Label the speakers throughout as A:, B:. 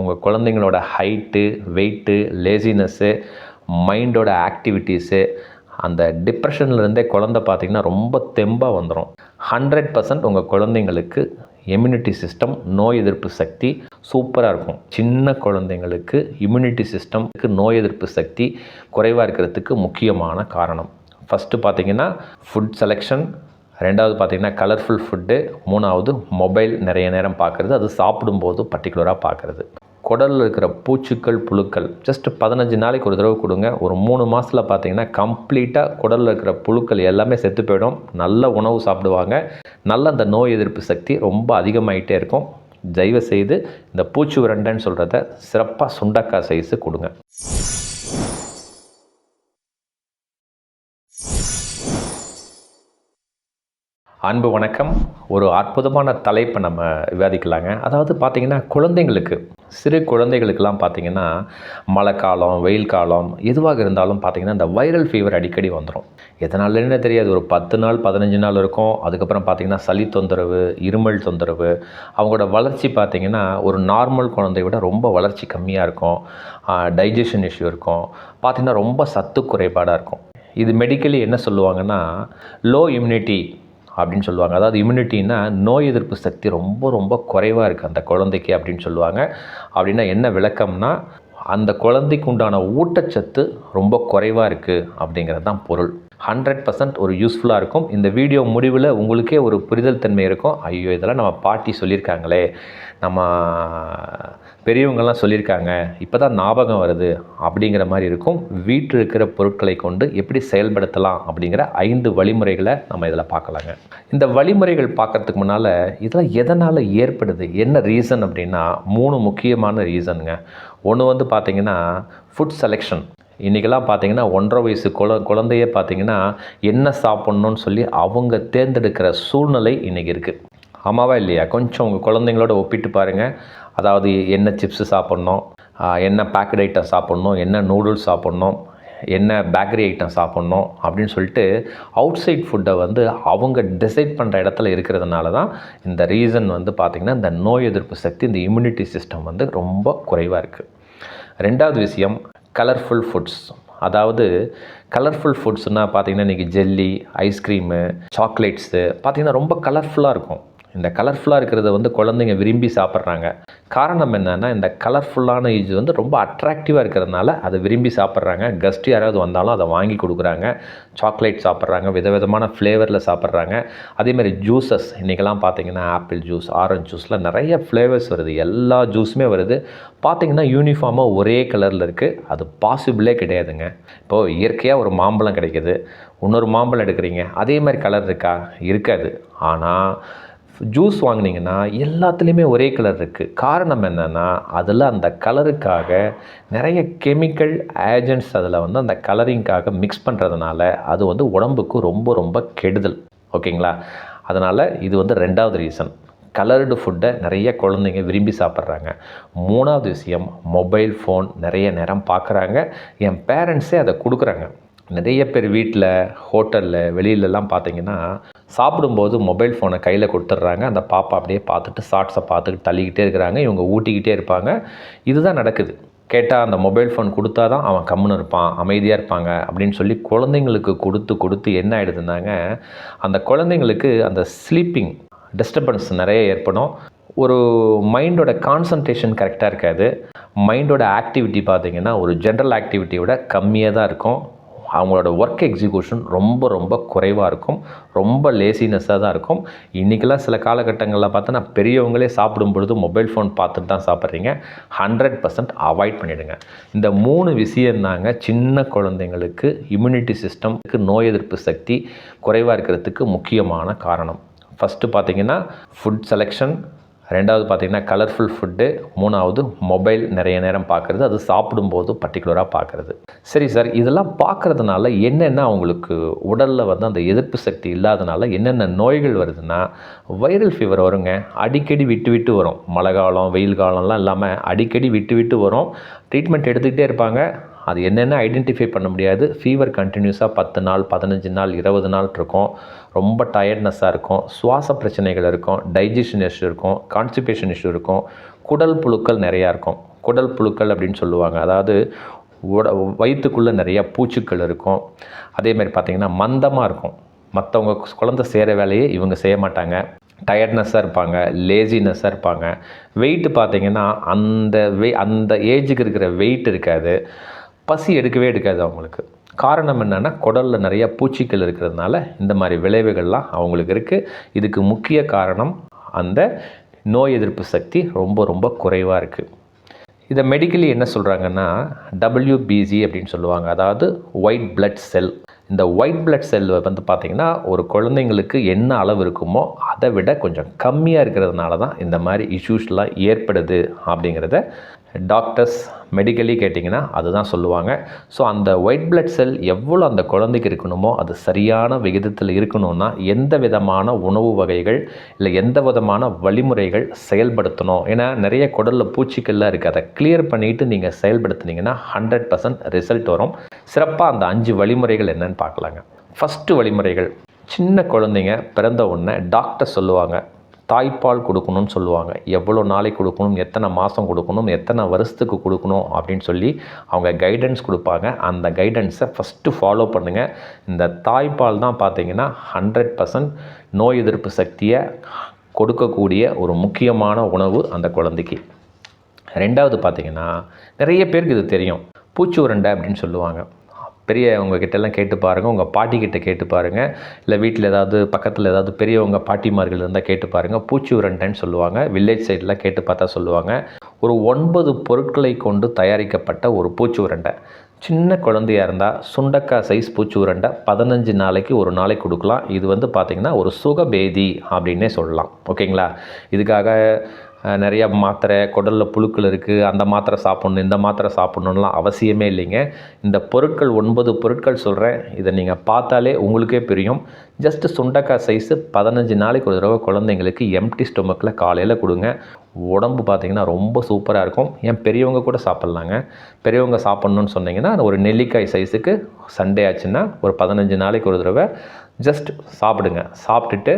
A: உங்கள் குழந்தைங்களோட height weight laziness மைண்டோட ஆக்டிவிட்டீஸு அந்த டிப்ரெஷன்லேருந்தே குழந்த பார்த்திங்கன்னா ரொம்ப தெம்பாக வந்துடும் ஹண்ட்ரட் பர்சன்ட் உங்கள் குழந்தைங்களுக்கு இம்யூனிட்டி சிஸ்டம் நோய் எதிர்ப்பு சக்தி சூப்பராக இருக்கும். சின்ன குழந்தைங்களுக்கு இம்யூனிட்டி சிஸ்டம்க்கு நோய் எதிர்ப்பு சக்தி குறைவாக இருக்கிறதுக்கு முக்கியமான காரணம். ஃபஸ்ட்டு பார்த்திங்கன்னா ஃபுட் செலெக்ஷன் ரெண்டாவது பார்த்திங்கன்னா கலர்ஃபுல் ஃபுட்டு மூணாவது மொபைல் நிறைய நேரம் பார்க்குறது அது சாப்பிடும்போது பர்டிகுலராக பார்க்குறது. குடலில் இருக்கிற பூச்சிக்கள் புழுக்கள் ஜஸ்ட் பதினஞ்சு நாளைக்கு ஒரு தடவை கொடுங்க. ஒரு மூணு மாதத்தில் பார்த்தீங்கன்னா கம்ப்ளீட்டாக குடலில் இருக்கிற புழுக்கள் எல்லாமே செத்து போயிடும். நல்ல உணவு சாப்பிடுவாங்க. நல்ல அந்த நோய் எதிர்ப்பு சக்தி ரொம்ப அதிகமாகிட்டே இருக்கும். தயவு செய்து இந்த பூச்சி உரண்டைன்னு சொல்கிறத சிறப்பாக சுண்டக்காய் சைஸு கொடுங்க. அன்பு வணக்கம். ஒரு அற்புதமான தலைப்பை நம்ம விவாதிக்கலாங்க. அதாவது பார்த்திங்கன்னா குழந்தைங்களுக்கு சிறு குழந்தைகளுக்கெல்லாம் பார்த்திங்கன்னா மழை காலம் வெயில் காலம் எதுவாக இருந்தாலும் பார்த்திங்கன்னா இந்த வைரல் ஃபீவர் அடிக்கடி வந்துடும் எதனாலன்னு தெரியாது. ஒரு பத்து நாள் பதினஞ்சு நாள் இருக்கும். அதுக்கப்புறம் பார்த்திங்கன்னா சளி தொந்தரவு இருமல் தொந்தரவு. அவங்களோட வளர்ச்சி பார்த்திங்கன்னா ஒரு நார்மல் குழந்தைய விட ரொம்ப வளர்ச்சி கம்மியாக இருக்கும். டைஜஷன் இஷ்யூ இருக்கும். பார்த்திங்கன்னா ரொம்ப சத்து குறைபாடாக இருக்கும். இது மெடிக்கலி என்ன சொல்லுவாங்கன்னா லோ இம்யூனிட்டி அப்படின்னு சொல்லுவாங்க. அதாவது இம்யூனிட்டின்னா நோய் எதிர்ப்பு சக்தி ரொம்ப ரொம்ப குறைவாக இருக்குது அந்த குழந்தைக்கு அப்படின்னு சொல்லுவாங்க. அப்படின்னா என்ன விளக்கம்னா அந்த குழந்தைக்கு உண்டான ஊட்டச்சத்து ரொம்ப குறைவாக இருக்குது அப்படிங்கிறது தான் பொருள். ஹண்ட்ரட் பர்சன்ட் ஒரு யூஸ்ஃபுல்லாக இருக்கும். இந்த வீடியோ முடிவில் உங்களுக்கே ஒரு புரிதல் தன்மை இருக்கும். ஐயோ இதெல்லாம் நம்ம பாட்டி சொல்லியிருக்காங்களே. நம்ம பெரியவங்கள்லாம் சொல்லியிருக்காங்க. இப்போ தான் ஞாபகம் வருது அப்படிங்கிற மாதிரி இருக்கும். வீட்டில் இருக்கிற பொருட்களை கொண்டு எப்படி செயல்படுத்தலாம் அப்படிங்கிற ஐந்து வழிமுறைகளை நம்ம இதில் பார்க்கலாங்க. இந்த வழிமுறைகள் பார்க்கறதுக்கு முன்னால் இதெல்லாம் எதனால் ஏற்படுது? என்ன ரீசன் அப்படின்னா மூணு முக்கியமான ரீசனுங்க ஒன்று வந்து பார்த்திங்கன்னா ஃபுட் செலெக்ஷன் இன்றைக்கெல்லாம் பார்த்தீங்கன்னா ஒன்றரை வயசு குழ குழந்தையே பார்த்தீங்கன்னா என்ன சாப்பிட்ணுன்னு சொல்லி அவங்க தேர்ந்தெடுக்கிற சூழ்நிலை இன்றைக்கி இருக்குது ஆமாவா இல்லையா? கொஞ்சம் உங்கள் குழந்தைங்களோட ஒப்பிட்டு பாருங்கள் அதாவது என்ன சிப்ஸு சாப்பிட்ணும் என்ன பேக்கட் ஐட்டம் சாப்பிட்ணும் என்ன நூடுல்ஸ் சாப்பிட்ணும் என்ன பேக்கரி ஐட்டம் சாப்பிட்ணும் அப்படின்னு சொல்லிட்டு அவுட் சைட் ஃபுட்டை வந்து அவங்க டிசைட் பண்ணுற இடத்துல இருக்கிறதுனால தான் இந்த ரீசன் வந்து பார்த்திங்கன்னா இந்த நோய் எதிர்ப்பு சக்தி இந்த இம்யூனிட்டி சிஸ்டம் வந்து ரொம்ப குறைவாக இருக்குது ரெண்டாவது விஷயம் கலர்ஃபுல் ஃபுட்ஸ் அதாவது கலர்ஃபுல் ஃபுட்ஸ்னால் பார்த்திங்கன்னா இன்றைக்கி ஜெல்லி ஐஸ்கிரீமு சாக்லேட்ஸு பார்த்திங்கன்னா ரொம்ப கலர்ஃபுல்லாக இருக்கும். இந்த கலர்ஃபுல்லாக இருக்கிறத வந்து குழந்தைங்க விரும்பி சாப்பிட்றாங்க. காரணம் என்னென்னா இந்த கலர்ஃபுல்லான இது வந்து ரொம்ப அட்ராக்டிவாக இருக்கிறதுனால அதை விரும்பி சாப்பிட்றாங்க. கெஸ்ட் யாராவது வந்தாலும் அதை வாங்கி கொடுக்குறாங்க. சாக்லேட் சாப்பிட்றாங்க விதவிதமான ஃப்ளேவரில் சாப்பிட்றாங்க. அதேமாதிரி ஜூஸஸ் இன்றைக்கெல்லாம் பார்த்தீங்கன்னா ஆப்பிள் ஜூஸ் ஆரஞ்ச் ஜூஸில் நிறைய ஃப்ளேவர்ஸ் வருது. எல்லா ஜூஸுமே வருது. பார்த்திங்கன்னா யூனிஃபார்மாக ஒரே கலரில் இருக்குது அது பாசிபிளே கிடையாதுங்க. இப்போது இயற்கையாக ஒரு மாம்பழம் கிடைக்கிது. இன்னொரு மாம்பழம் எடுக்கிறீங்க. அதே மாதிரி கலர் இருக்கா? இருக்காது. ஆனால் ஜூஸ் வாங்கினீங்கன்னா எல்லாத்துலேயுமே ஒரே கலர் இருக்குது காரணம் என்னென்னா அதில் அந்த கலருக்காக நிறைய கெமிக்கல் ஏஜென்ட்ஸ் அதில் வந்து அந்த கலரிங்காக மிக்ஸ் பண்ணுறதுனால அது வந்து உடம்புக்கு ரொம்ப ரொம்ப கெடுதல். ஓகேங்களா? அதனால் இது வந்து ரெண்டாவது ரீசன் கலர்டு ஃபுட்டை நிறைய குழந்தைங்க விரும்பி சாப்பிட்றாங்க. மூணாவது விஷயம் மொபைல் ஃபோன் நிறைய நேரம் பார்க்குறாங்க என் பேரண்ட்ஸே அதை கொடுக்குறாங்க. நிறைய பேர் வீட்டில் ஹோட்டலில் வெளியிலலாம் பார்த்தீங்கன்னா சாப்பிடும்போது மொபைல் ஃபோனை கையில் கொடுத்துட்றாங்க. அந்த பாப்பா அப்படியே பார்த்துட்டு ஷார்ட்ஸை பார்த்துக்கிட்டு தள்ளிக்கிட்டே இருக்கிறாங்க. இவங்க ஊட்டிக்கிட்டே இருப்பாங்க. இதுதான் நடக்குது. கேட்டால் அந்த மொபைல் ஃபோன் கொடுத்தா தான் அவன் கம்முன்னு இருப்பான் அமைதியாக இருப்பாங்க அப்படின்னு சொல்லி குழந்தைங்களுக்கு கொடுத்து கொடுத்து என்ன ஆகிடுதுனாங்க அந்த குழந்தைங்களுக்கு அந்த ஸ்லீப்பிங் டிஸ்டர்பன்ஸ் நிறைய ஏற்படும். ஒரு மைண்டோட கான்சன்ட்ரேஷன் கரெக்டாக இருக்காது. மைண்டோட ஆக்டிவிட்டி பார்த்திங்கன்னா ஒரு ஜென்ரல் ஆக்டிவிட்டியோட கம்மியாக தான் இருக்கும். அவங்களோட ஒர்க் எக்ஸிக்யூஷன் ரொம்ப ரொம்ப குறைவாக இருக்கும். ரொம்ப லேசினஸ்ஸாக தான் இருக்கும். இன்றைக்கெல்லாம் சில காலகட்டங்களில் பார்த்தோன்னா பெரியவங்களே சாப்பிடும் பொழுது மொபைல் ஃபோன் பார்த்துட்டு தான் சாப்பிட்றீங்க. ஹண்ட்ரட் பர்சன்ட் அவாய்ட் பண்ணிவிடுங்க இந்த மூணு விஷயம் தாங்க சின்ன குழந்தைங்களுக்கு இம்யூனிட்டி சிஸ்டம்க்கு நோய் எதிர்ப்பு சக்தி குறைவாக இருக்கிறதுக்கு முக்கியமான காரணம். ஃபஸ்ட்டு பார்த்திங்கன்னா ஃபுட் செலெக்ஷன் ரெண்டாவது பார்த்திங்கன்னா கலர்ஃபுல் ஃபுட்டு மூணாவது மொபைல் நிறைய நேரம் பார்க்குறது. அது சாப்பிடும்போது பர்டிகுலராக பார்க்குறது. சரி சார் இதெல்லாம் பார்க்குறதுனால என்னென்ன அவங்களுக்கு உடலில் வந்து அந்த எதிர்ப்பு சக்தி இல்லாதனால என்னென்ன நோய்கள் வருதுன்னா வைரல் ஃபீவர் வருங்க. அடிக்கடி விட்டு விட்டு வரும். மழை காலம் வெயில் காலம்லாம் இல்லாமல் அடிக்கடி விட்டு விட்டு வரும். ட்ரீட்மெண்ட் எடுத்துக்கிட்டே இருப்பாங்க. அது என்னென்ன ஐடென்டிஃபை பண்ண முடியாது. ஃபீவர் கண்டினியூஸாக பத்து நாள் பதினஞ்சு நாள் இருபது நாள் இருக்கும். ரொம்ப டயர்ட்னஸ்ஸாக இருக்கும். சுவாச பிரச்சனைகள் இருக்கும். டைஜஷன் இஷ்யூ இருக்கும். கான்ஸ்டிபேஷன் இஷ்யூ இருக்கும். குடல் புழுக்கள் நிறையா இருக்கும். குடல் புழுக்கள் அப்படின்னு சொல்லுவாங்க. அதாவது உட வயிற்றுக்குள்ளே நிறையா பூச்சிக்கள் இருக்கும். அதேமாதிரி பார்த்திங்கன்னா மந்தமாக இருக்கும். மற்றவங்க குழந்தை செய்கிற வேலையை இவங்க செய்ய மாட்டாங்க. டயர்ட்னஸ்ஸாக இருப்பாங்க. லேசினஸ்ஸாக இருப்பாங்க. வெயிட்டு பார்த்தீங்கன்னா அந்த வெ அந்த ஏஜுக்கு இருக்கிற வெயிட் இருக்காது. பசி எடுக்கவே எடுக்காது அவங்களுக்கு. காரணம் என்னென்னா குடலில் நிறைய பூச்சிகள் இருக்கிறதுனால இந்த மாதிரி விளைவுகள்லாம் அவங்களுக்கு இருக்குது இதுக்கு முக்கிய காரணம் அந்த நோய் எதிர்ப்பு சக்தி ரொம்ப ரொம்ப குறைவாக இருக்குது இதை மெடிக்கலி என்ன சொல்கிறாங்கன்னா டபிள்யூபிசி அப்படின்னு சொல்லுவாங்க. அதாவது ஒயிட் பிளட் செல் இந்த ஒயிட் பிளட் செல் வந்து பார்த்திங்கன்னா ஒரு குழந்தைங்களுக்கு என்ன அளவு இருக்குமோ அதை விட கொஞ்சம் கம்மியாக இருக்கிறதுனால தான் இந்த மாதிரி இஷ்யூஸ்லாம் ஏற்படுது அப்படிங்கிறத டாக்டர்ஸ் மெடிக்கலி கேட்டிங்கன்னா அதுதான் சொல்லுவாங்க. ஸோ அந்த ஒயிட் பிளட் செல் எவ்வளோ அந்த குழந்தைக்கு இருக்கணுமோ அது சரியான விகிதத்தில் இருக்கணும்னா எந்த விதமான உணவு வகைகள் இல்லை எந்த விதமான வழிமுறைகள் செயல்படுத்தணும்? ஏன்னா நிறைய குடலில் பூச்சிக்கள்லாம் இருக்குது அதை கிளியர் பண்ணிவிட்டு நீங்கள் செயல்படுத்துனீங்கன்னா ஹண்ட்ரட் பர்சன்ட் ரிசல்ட் வரும். சிறப்பாக அந்த அஞ்சு வழிமுறைகள் என்னன்னு பார்க்கலாங்க. ஃபஸ்ட்டு வழிமுறைகள் சின்ன குழந்தைங்க பிறந்த உடனே டாக்டர் சொல்லுவாங்க தாய்ப்பால் கொடுக்கணும்னு சொல்லுவாங்க. எவ்வளோ நாளைக்கு கொடுக்கணும் எத்தனை மாதம் கொடுக்கணும் எத்தனை வருஷத்துக்கு கொடுக்கணும் அப்படின்னு சொல்லி அவங்க கைடன்ஸ் கொடுப்பாங்க. அந்த கைடன்ஸை ஃபஸ்ட்டு ஃபாலோ பண்ணுங்கள் இந்த தாய்ப்பால் தான் பார்த்திங்கன்னா ஹண்ட்ரட் பர்சன்ட் நோய் எதிர்ப்பு சக்தியை கொடுக்கக்கூடிய ஒரு முக்கியமான உணவு அந்த குழந்தைக்கு. ரெண்டாவது பார்த்திங்கன்னா நிறைய பேருக்கு இது தெரியும். பூச்சி உருண்டை அப்படின்னு சொல்லுவாங்க. பெரியவங்க கிட்டெல்லாம் கேட்டு பாருங்கள் உங்கள் பாட்டிக்கிட்ட கேட்டு பாருங்கள் இல்லை வீட்டில் ஏதாவது பக்கத்தில் ஏதாவது பெரியவங்க பாட்டிமார்கள் இருந்தால் கேட்டு பாருங்கள் பூச்சி உருண்டைன்னு சொல்லுவாங்க வில்லேஜ் சைடெலாம் கேட்டு பார்த்தா சொல்லுவாங்க. ஒரு ஒன்பது பொருட்களை கொண்டு தயாரிக்கப்பட்ட ஒரு பூச்சி உருண்டை சின்ன குழந்தையா இருந்தால் சுண்டக்காய் சைஸ் பூச்சி உருண்டை பதினஞ்சு நாளைக்கு ஒரு நாளைக்கு கொடுக்கலாம். இது வந்து பார்த்திங்கன்னா ஒரு சுகபேதி அப்படின்னே சொல்லலாம். ஓகேங்களா? இதுக்காக நிறையா மாத்திரை குடலில் புழுக்கள் இருக்குது அந்த மாத்திரை சாப்பிட்ணும் இந்த மாத்திரை சாப்பிட்ணுன்லாம் அவசியமே இல்லைங்க. இந்த பொருட்கள் ஒன்பது பொருட்கள் சொல்கிறேன் இதை நீங்கள் பார்த்தாலே உங்களுக்கே புரியும். ஜஸ்ட்டு சுண்டக்காய் சைஸு பதினஞ்சு நாளைக்கு ஒரு தடவை குழந்தைங்களுக்கு எம்டி ஸ்டொமக்கில் காலையில் கொடுங்க. உடம்பு பார்த்திங்கன்னா ரொம்ப சூப்பராக இருக்கும். ஏன் பெரியவங்க கூட சாப்பிட்லாங்க. பெரியவங்க சாப்பிட்ணுன்னு சொன்னீங்கன்னா ஒரு நெல்லிக்காய் சைஸுக்கு சண்டே ஆச்சுன்னா ஒரு பதினஞ்சு நாளைக்கு ஒரு தடவை ஜஸ்ட் சாப்பிடுங்க. சாப்பிட்டுட்டு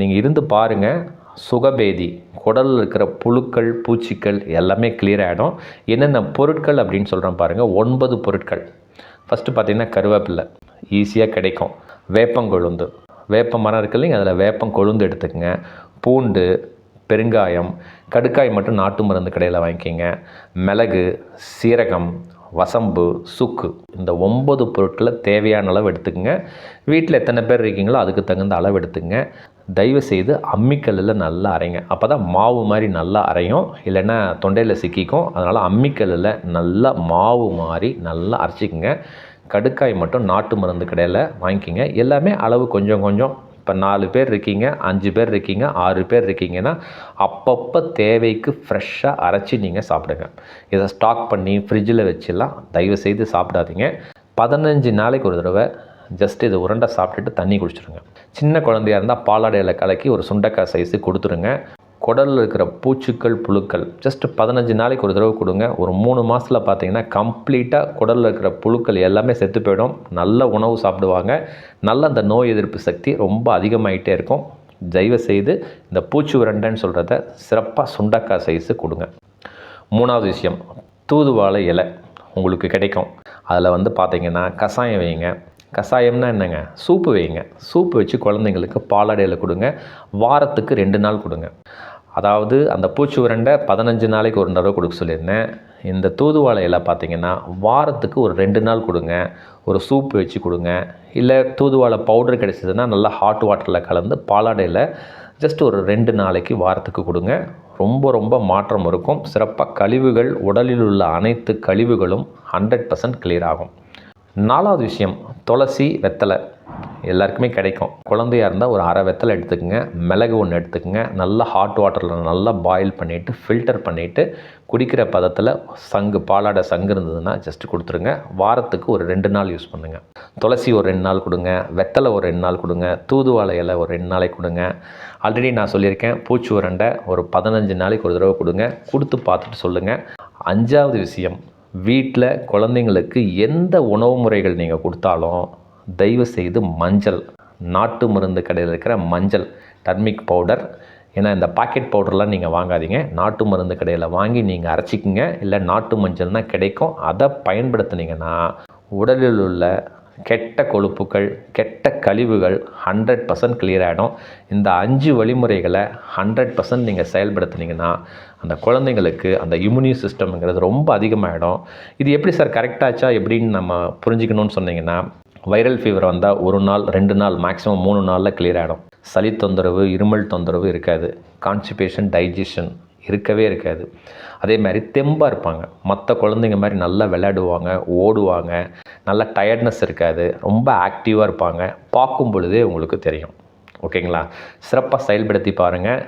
A: நீங்கள் இருந்து பாருங்கள் சுகபேதி குடலில் இருக்கிற புழுக்கள் பூச்சிகள் எல்லாமே கிளியர் ஆகிடும் என்னென்ன பொருட்கள் அப்படின்னு சொல்கிறோம் பாருங்கள் ஒன்பது பொருட்கள். ஃபஸ்ட்டு பார்த்திங்கன்னா கருவேப்பிலை ஈஸியாக கிடைக்கும். வேப்பங்கொழுந்து. வேப்ப மரம் இருக்கு இல்லைங்க அதில் வேப்பம் கொழுந்து பூண்டு பெருங்காயம் கடுக்காய் மட்டும் நாட்டு மருந்து கடையில் வாங்கிக்கிங்க. மிளகு சீரகம் வசம்பு சுக்கு இந்த ஒம்பது பொருட்களை தேவையான அளவு எடுத்துக்கங்க. வீட்டில் எத்தனை பேர் இருக்கீங்களோ அதுக்கு தகுந்த அளவு எடுத்துக்கங்க. தயவு செய்து அம்மிக்கல்லில் நல்லா அரைங்க. அப்போ தான் மாவு மாதிரி நல்லா அரையும். இல்லைன்னா தொண்டையில் சிக்கிக்கும். அதனால் அம்மிக்கல்லில் நல்லா மாவு மாதிரி நல்லா அரைச்சிக்கங்க. கடுக்காய் மட்டும் நாட்டு மருந்து கடையில் வாங்கிக்கிங்க. எல்லாமே அளவு கொஞ்சம் கொஞ்சம் இப்போ நாலு பேர் இருக்கீங்க அஞ்சு பேர் இருக்கீங்க ஆறு பேர் இருக்கீங்கன்னா அப்பப்போ தேவைக்கு ஃப்ரெஷ்ஷாக அரைச்சி நீங்கள் சாப்பிடுங்க. இதை ஸ்டாக் பண்ணி ஃப்ரிட்ஜில் வச்சுலாம் தயவு செய்து சாப்பிடாதீங்க. பதினஞ்சு நாளைக்கு ஒரு தடவை ஜஸ்ட் இதை உருண்டை சாப்பிட்டுட்டு தண்ணி குடிச்சிடுங்க சின்ன குழந்தையா இருந்தால் பாலாடையில் கலக்கி ஒரு சுண்டைக்காய் சைஸு கொடுத்துருங்க. குடலில் இருக்கிற பூச்சிக்கள் புழுக்கள் ஜஸ்ட் பதினஞ்சு நாளைக்கு ஒரு தடவை கொடுங்க. ஒரு மூணு மாதத்தில் பார்த்தீங்கன்னா கம்ப்ளீட்டாக குடலில் இருக்கிற புழுக்கள் எல்லாமே செத்து போயிடும். நல்ல உணவு சாப்பிடுவாங்க. நல்ல அந்த நோய் எதிர்ப்பு சக்தி ரொம்ப அதிகமாகிட்டே இருக்கும். தயவு செய்து இந்த பூச்சி உரண்டைன்னு சொல்கிறத சிறப்பாக சுண்டக்காய் சைஸு கொடுங்க. மூணாவது விஷயம் தூதுவாழை இலை உங்களுக்கு கிடைக்கும். அதில் வந்து பார்த்தீங்கன்னா கஷாயம் வைங்க கஷாயம்னா என்னங்க? சூப்பு வைங்க சூப்பு வச்சு குழந்தைங்களுக்கு பாலாடையில் கொடுங்க. வாரத்துக்கு ரெண்டு நாள் கொடுங்க. அதாவது அந்த பூச்சி உருண்டை பதினஞ்சு நாளைக்கு ஒரு தடவை கொடுக்க சொல்லியிருந்தேன். இந்த தூதுவாழை இலை பார்த்தீங்கன்னா வாரத்துக்கு ஒரு ரெண்டு நாள் கொடுங்க. ஒரு சூப் வச்சு கொடுங்க. இல்லை தூதுவாழை பவுடர் கிடைச்சதுன்னா நல்லா ஹாட் வாட்டரில் கலந்து பாலாடையில் ஜஸ்ட் ஒரு ரெண்டு நாளைக்கு வாரத்துக்கு கொடுங்க. ரொம்ப ரொம்ப மாற்றம் இருக்கும். சிறப்பாக கழிவுகள் உடலில் உள்ள அனைத்து கழிவுகளும் ஹண்ட்ரட் பர்சன்ட் கிளியர் ஆகும். நாலாவது விஷயம் துளசி வெத்தலை. எல்லாருக்குமே கிடைக்கும். குழந்தையா இருந்தால் ஒரு அரை வெத்தலை எடுத்துக்கோங்க மிளகு ஒன்று எடுத்துக்கோங்க நல்லா ஹாட் வாட்டரில் நல்லா பாயில் பண்ணிவிட்டு ஃபில்டர் பண்ணிவிட்டு குடிக்கிற பதத்தில் சங்கு பாலாடை சங்கு இருந்ததுன்னா ஜஸ்ட் கொடுத்துருங்க. வாரத்துக்கு ஒரு ரெண்டு நாள் யூஸ் பண்ணுங்கள் துளசி ஒரு ரெண்டு நாள் கொடுங்க வெத்தலை ஒரு ரெண்டு நாள் கொடுங்க தூதுவாழை இலை ஒரு ரெண்டு நாளைக்கு கொடுங்க. ஆல்ரெடி நான் சொல்லியிருக்கேன் பூச்சி உருண்டை ஒரு பதினஞ்சு நாளைக்கு ஒரு தடவை கொடுங்க கொடுத்து பார்த்துட்டு சொல்லுங்கள் அஞ்சாவது விஷயம் வீட்டில் குழந்தைங்களுக்கு எந்த உணவு முறைகள் நீங்கள் கொடுத்தாலும் தயவு செய்து மஞ்சள் நாட்டு மருந்து கடையில் இருக்கிற மஞ்சள் டர்மிக் பவுடர் ஏன்னா இந்த பாக்கெட் பவுடர்லாம் நீங்கள் வாங்காதீங்க. நாட்டு மருந்து கடையில் வாங்கி நீங்கள் அரைச்சிக்கிங்க. இல்லை நாட்டு மஞ்சள்னால் கிடைக்கும். அதை பயன்படுத்துனீங்கன்னா உடலில் உள்ள கெட்ட கொழுப்புகள் கெட்ட கழிவுகள் ஹண்ட்ரட் பர்சன்ட் கிளியர் ஆகிடும் இந்த அஞ்சு வழிமுறைகளை ஹண்ட்ரட் பர்சன்ட் நீங்கள் செயல்படுத்துனீங்கன்னா அந்த குழந்தைங்களுக்கு அந்த இம்யூனி சிஸ்டம்ங்கிறது ரொம்ப அதிகமாகிடும் இது எப்படி சார் கரெக்டாச்சா எப்படின்னு நம்ம புரிஞ்சுக்கணும்னு சொன்னீங்கன்னா வைரல் ஃபீவர் வந்தால் ஒரு நாள் ரெண்டு நாள் மேக்ஸிமம் மூணு நாளில் கிளியர் ஆகிடும் சளி தொந்தரவு இருமல் தொந்தரவு இருக்காது. கான்ஸ்டிபேஷன் டைஜஷன் இருக்கவே இருக்காது. அதே மாதிரி தெம்பாக இருப்பாங்க. மற்ற குழந்தைங்க மாதிரி நல்லா விளையாடுவாங்க ஓடுவாங்க. நல்ல டயர்ட்னஸ் இருக்காது. ரொம்ப ஆக்டிவாக இருப்பாங்க. பார்க்கும் பொழுதே உங்களுக்கு தெரியும். ஓகேங்களா சிறப்பாக செயல்படுத்தி பாருங்கள்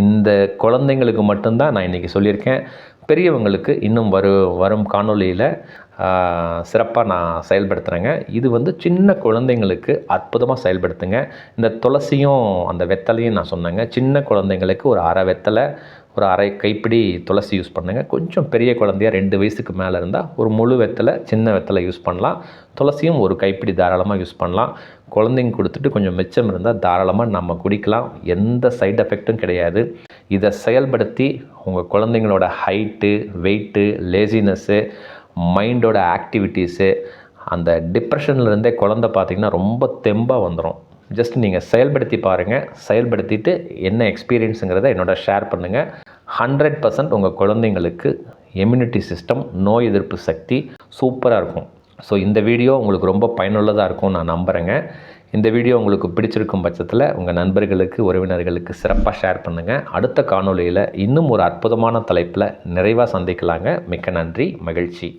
A: இந்த குழந்தைங்களுக்கு மட்டும்தான் நான் இன்றைக்கி சொல்லியிருக்கேன். பெரியவங்களுக்கு இன்னும் வரு வரும் காணொளியில் சிறப்பாக நான் செயல்படுத்துகிறேங்க இது வந்து சின்ன குழந்தைங்களுக்கு அற்புதமாக செயல்படுத்துங்க. இந்த துளசியும் அந்த வெத்தலையும் நான் சொன்னேங்க. சின்ன குழந்தைங்களுக்கு ஒரு அரை வெத்தலை ஒரு அரை கைப்பிடி துளசி யூஸ் பண்ணுங்க. கொஞ்சம் பெரிய குழந்தையா ரெண்டு வயசுக்கு மேலே இருந்தால் ஒரு முழு வெத்தலை சின்ன வெத்தலை யூஸ் பண்ணலாம். துளசியும் ஒரு கைப்பிடி தாராளமாக யூஸ் பண்ணலாம். குழந்தைங்க கொடுத்துட்டு கொஞ்சம் மிச்சம் இருந்தால் தாராளமாக நம்ம குடிக்கலாம். எந்த சைடு எஃபெக்ட்டும் கிடையாது. இதை செயல்படுத்தி உங்கள் குழந்தைங்களோட ஹைட்டு வெயிட்டு லேசினஸ்ஸு மைண்டோட ஆக்டிவிட்டீஸு அந்த டிப்ரெஷன்லேருந்தே குழந்த பார்த்திங்கன்னா ரொம்ப தெம்பாக வந்துடும் ஜஸ்ட் நீங்கள் செயல்படுத்தி பாருங்கள் செயல்படுத்திட்டு என்ன எக்ஸ்பீரியன்ஸுங்கிறத என்னோட ஷேர் பண்ணுங்கள் ஹண்ட்ரட் பர்சன்ட் உங்கள் குழந்தைங்களுக்கு இம்யூனிட்டி சிஸ்டம் நோய் எதிர்ப்பு சக்தி சூப்பராக இருக்கும். ஸோ இந்த வீடியோ உங்களுக்கு ரொம்ப பயனுள்ளதாக இருக்கும் நான் நம்புகிறேங்க இந்த வீடியோ உங்களுக்கு பிடிச்சிருக்கும் பட்சத்தில் உங்கள் நண்பர்களுக்கு உறவினர்களுக்கு சிறப்பாக ஷேர் பண்ணுங்கள் அடுத்த காணொளியில் இன்னும் ஒரு அற்புதமான தலைப்பில் நிறைவாக சந்திக்கலாங்க. மிக்க நன்றி மகிழ்ச்சி.